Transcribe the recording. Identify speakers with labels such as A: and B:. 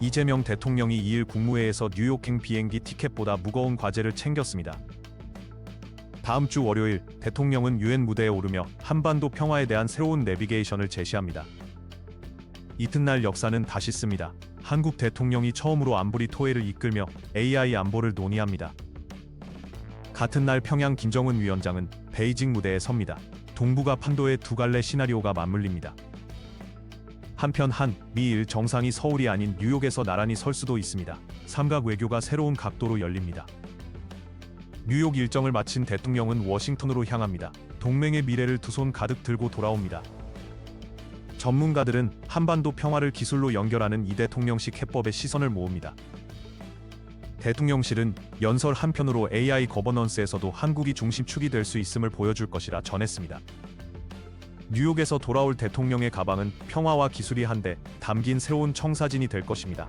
A: 이재명 대통령이 2일 국무회에서 뉴욕행 비행기 티켓보다 무거운 과제를 챙겼습니다. 다음 주 월요일 대통령은 유엔 무대에 오르며 한반도 평화에 대한 새로운 내비게이션을 제시합니다. 이튿날 역사는 다시 씁니다. 한국 대통령이 처음으로 안보리 토해를 이끌며 AI 안보를 논의합니다. 같은 날 평양 김정은 위원장은 베이징 무대에 섭니다. 동북아 판도의 두 갈래 시나리오가 맞물립니다. 한편 한, 미일 정상이 서울이 아닌 뉴욕에서 나란히 설 수도 있습니다. 삼각 외교가 새로운 각도로 열립니다. 뉴욕 일정을 마친 대통령은 워싱턴으로 향합니다. 동맹의 미래를 두 손 가득 들고 돌아옵니다. 전문가들은 한반도 평화를 기술로 연결하는 이 대통령식 해법에 시선을 모읍니다. 대통령실은 연설 한편으로 AI 거버넌스에서도 한국이 중심축이 될 수 있음을 보여줄 것이라 전했습니다. 뉴욕에서 돌아올 대통령의 가방은 평화와 기술이 한데 담긴 새로운 청사진이 될 것입니다.